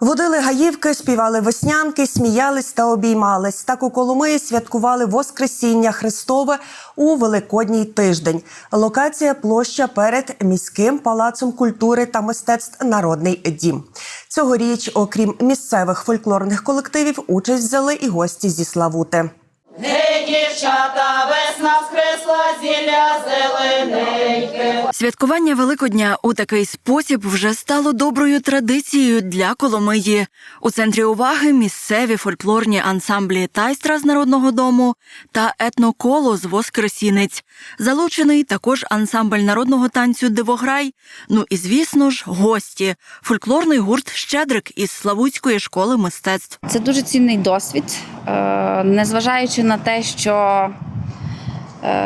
Водили гаївки, співали веснянки, сміялись та обіймались. Так у Коломиї святкували Воскресіння Христове у Великодній тиждень. Локація площа перед міським палацом культури та мистецтв Народний дім. Цьогоріч, окрім місцевих фольклорних колективів, участь взяли і гості зі Славути. Гей, дівчата, весна скресла зілля зелененьке. Святкування Великодня у такий спосіб вже стало доброю традицією для Коломиї. У центрі уваги місцеві фольклорні ансамблі тайстра з народного дому та етноколо з Воскресінець. Залучений також ансамбль народного танцю Дивограй. Ну і звісно ж, гості фольклорний гурт Щедрик із Славутської школи мистецтв. Це дуже цінний досвід, е, незважаючи на те, що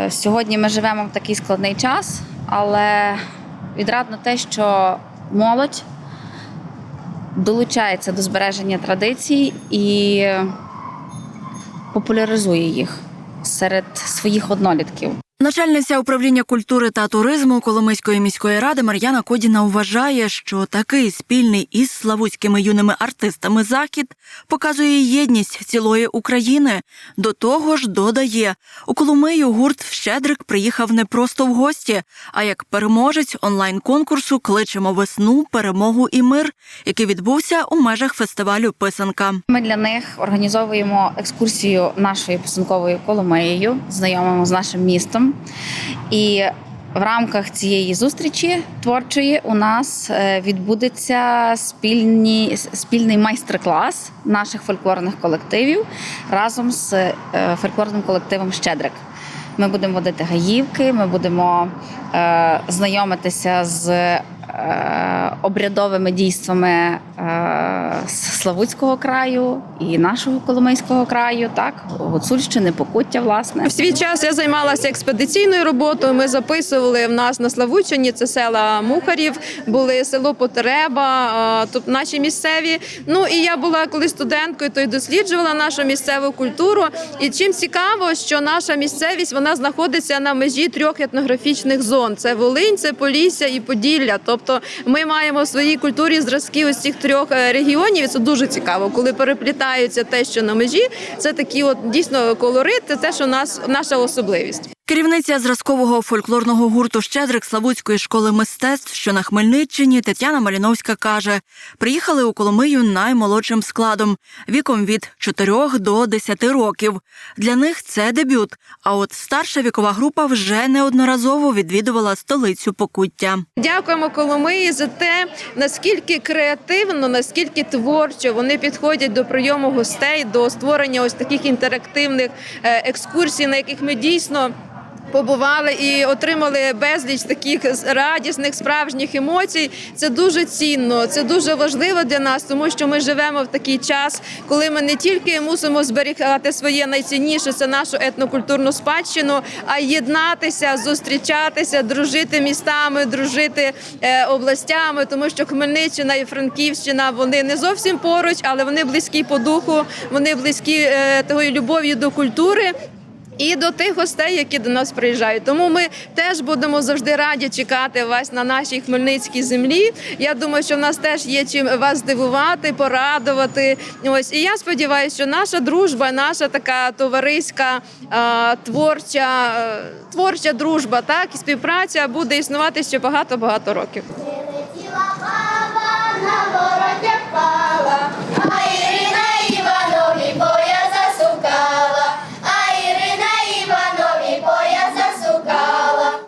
сьогодні ми живемо в такий складний час, але відрадно те, що молодь долучається до збереження традицій і популяризує їх серед своїх однолітків. Начальниця управління культури та туризму Коломийської міської ради Мар'яна Кодіна вважає, що такий спільний із славутськими юними артистами захід показує єдність цілої України. До того ж, додає у Коломию гурт Щедрик приїхав не просто в гості, а як переможець онлайн-конкурсу Кличемо весну, перемогу і мир, який відбувся у межах фестивалю Писанка. Ми для них організовуємо екскурсію нашою писанковою коломиєю, знайомимо з нашим містом. І в рамках цієї зустрічі творчої у нас е, відбудеться спільні, спільний майстер-клас наших фольклорних колективів разом з е, фольклорним колективом Щедрик. Ми будемо водити гаївки, ми будемо е, знайомитися з обрядовими дійствами е, Славутського краю і нашого Коломийського краю, так, Гуцульщини, Покуття, власне. В свій час я займалася експедиційною роботою. Ми записували в нас на Славучині, це села Мухарів, були село Потреба, тут наші місцеві. Ну і я була коли студенткою, то й досліджувала нашу місцеву культуру. І чим цікаво, що наша місцевість вона знаходиться на межі трьох етнографічних зон: це Волинь, це Полісся і Поділля. Тобто ми маємо в своїй культурі зразки ось цих трьох е, регіонів. І це дуже цікаво, коли переплітаються те, що на межі. Це такі, от дійсно колорит, це те, що нас наша особливість. Керівниця зразкового фольклорного гурту Щедрик Славутської школи мистецтв, що на Хмельниччині, Тетяна Маліновська каже: приїхали у Коломию наймолодшим складом віком від 4 до 10 років. Для них це дебют. А от старша вікова група вже неодноразово відвідувала столицю Покуття. Дякуємо Коломиї за те, наскільки креативно, наскільки творчо вони підходять до прийому гостей, до створення ось таких інтерактивних е, екскурсій, на яких ми дійсно. Побували і отримали безліч таких радісних справжніх емоцій. Це дуже цінно, це дуже важливо для нас, тому що ми живемо в такий час, коли ми не тільки мусимо зберігати своє найцінніше, це нашу етнокультурну спадщину, а й єднатися, зустрічатися, дружити містами, дружити е, областями, тому що Хмельниччина і Франківщина вони не зовсім поруч, але вони близькі по духу, вони близькі е, такою любов'ю до культури. І до тих гостей, які до нас приїжджають. Тому ми теж будемо завжди раді чекати вас на нашій хмельницькій землі. Я думаю, що в нас теж є чим вас здивувати, порадувати. Ось і я сподіваюся, що наша дружба, наша така товариська творча, творча дружба, так і співпраця буде існувати ще багато багато років.